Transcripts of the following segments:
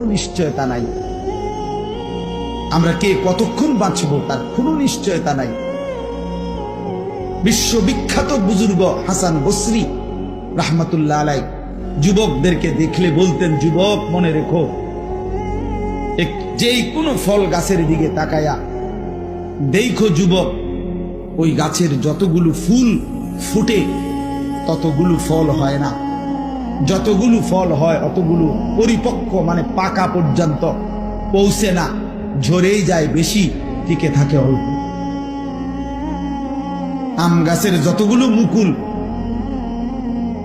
নিশ্চয়তা নাই। আমরা কে কতক্ষণ বাঁচবো তার কোনো নিশ্চয়তা নাই। বিশ্ববিখ্যাত বুজুর্গ হাসান বসরি রাহমাতুল্লাহ আলাই যুবকদেরকে দেখলে বলতেন, যুবক, মনে রেখো যেই কোনো ফল গাছের দিকে তাকায়া দেখো যুবক, ওই গাছের যতগুলো ফুল ফুটে ততগুলো ফল হয় না। যতগুলো ফল হয়, অতগুলো পরিপক্ক মানে পাকা পর্যন্ত পৌঁছে না, ঝরেই যায় বেশি, টিকে থাকে অল্প। আম গাছের যতগুলো মুকুল,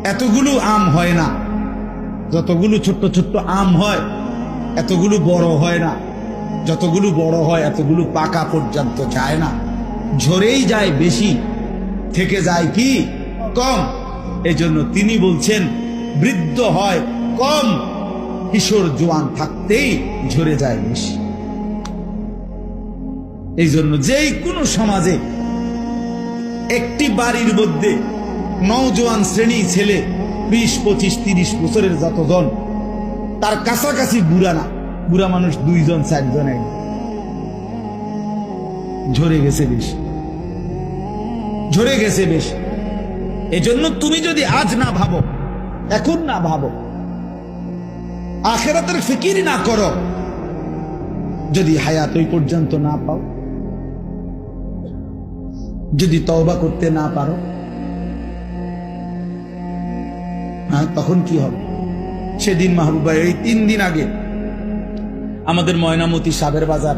এতগুলো আম হয় না। যতগুলো ছোট্ট ছোট্ট আম হয়, এতগুলো বড় হয় না। যতগুলো বড় হয়, এতগুলো পাকা পর্যন্ত যায় না। ঝরেই যায় বেশি, থেকে যায় কি? কম। এজন্য তিনি বলছেন বৃদ্ধ হয়, কম। কিশোর জোয়ান থাকতেই ঝরে যায় বেশি। এই জন্য যেই কোনো সমাজে একটি বাড়ির মধ্যে নওজোয়ান শ্রেণি ছেলে বিশ, পঁচিশ, তিরিশ বছরের যতজন তার কাছাকাছি বুড়া না, বুড়া মানুষ দুইজন, চারজন একজন ঝরে গেছে বেশ। ঝরে গেছে বেশ। এজন্য তুমি যদি আজ না ভাবো এখন না ভাবো। আখেরাতের ফিকির না করো। যদি হায়াত ওই পর্যন্ত না পাও, যদি তওবা করতে না পারো হ্যাঁ তখন কি হবে? সেদিন মাহবুবা এই তিন দিন আগে আমাদের ময়নামতি সাবের বাজার,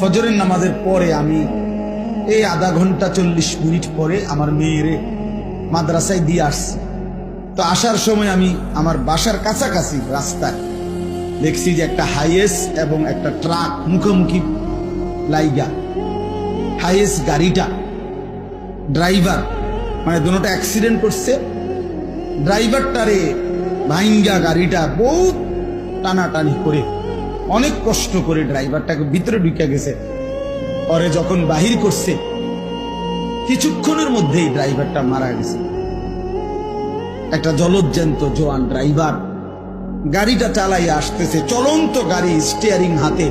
ফজরের নামাজের পরে আমি এই আধা ঘণ্টা চল্লিশ মিনিট পরে আমার মেয়েরে মাদ্রাসায় দিয়ে আসছি। তো আসার সময় আমি আমার বাসার কাছাকাছি রাস্তায় দেখছি যে একটা হাইয়েস এবং একটা ট্রাক মুখোমুখি লাইগা। হাইয়েস গাড়িটা, ড্রাইভার মানে দুটোটা অ্যাক্সিডেন্ট করছে। ড্রাইভারটারে ভাইঙ্গা গাড়িটা বহুত টানাটানি করে, অনেক কষ্ট করে ড্রাইভারটাকে ভিতরে ঢুকে গেছে। পরে যখন বাহির করছে, কিছুক্ষণের মধ্যেই ড্রাইভারটা মারা গেছে। একটা জলজ্জান্ত জোয়ান ড্রাইভার। গাড়িটা চালাই আসতেছে, চলন্ত গাড়ি স্টিয়ারিং হাতে।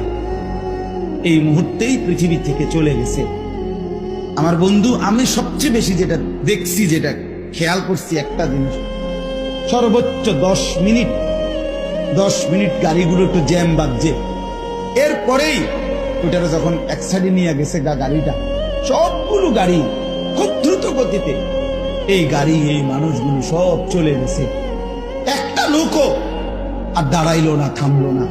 এই মুহূর্তেই পৃথিবী থেকে চলে গেছে। আমার বন্ধু, আমি সবচেয়ে বেশি যেটা দেখছি, যেটা খেয়াল করছি একটা জিনিস। সর্বোচ্চ দশ মিনিট দশ মিনিট গাড়িগুলো একটু জ্যাম বাজছে। এরপরেই ওটারে যখন এক সাইডে নিয়ে গেছে গা, গাড়িটা, সবগুলো গাড়ি খুব দ্রুত গতিতে এই গাড়ি, এই মানুষগুলো সব চলে গেছে। একটা লোকও আর দাঁড়াইলো না, থামলো না।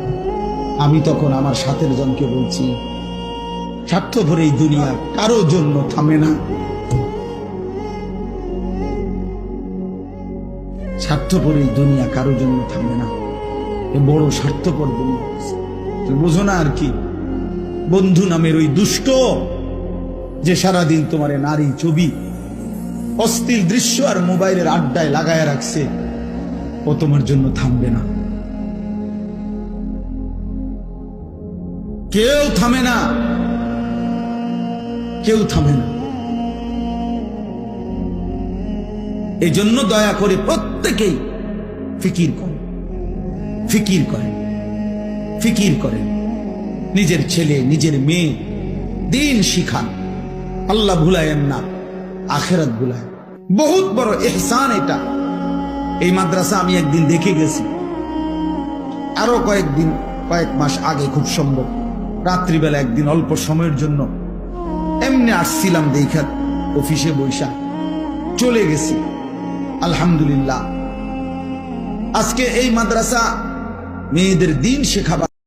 আমি তখন আমার সাথের জনকে বলছি স্বার্থপর এই দুনিয়া কারও জন্য থামে না। স্বার্থপর এই দুনিয়া কারও জন্য থামে না। এ বড় স্বার্থপর দুনিয়া। বোঝো না আর কি? বন্ধু নামের ওই দুষ্ট, যে সারাদিন তোমার নারী ছবি অস্থির দৃশ্য আর মোবাইলের আড্ডায় লাগায় রাখছে। ও তোমার জন্য থামবে না। কেউ থামে না। কেউ থামে না। এই জন্য দয়া করে প্রত্যেকেই ফিকির করে। ফিকির করে। ফিকির করে। নিজের ছেলে, নিজের মেয়ে, দিন শিখান আল্লাহ ভুলায়েন না। আখেরাত ভুলায়। বহুত বড় এহসান এটা। এই মাদ্রাসা আমি একদিন দেখে গেছি। আরও কয়েকদিন, কয়েক মাস আগে খুব সম্ভব। রাত্রিবেলা একদিন অল্প সময়ের জন্য এমনি আসছিলাম দেখা অফিসে বৈশা চলে গেছি। আলহামদুলিল্লাহ। আজকে এই মাদ্রাসা মেয়েদের দিন শেখাবার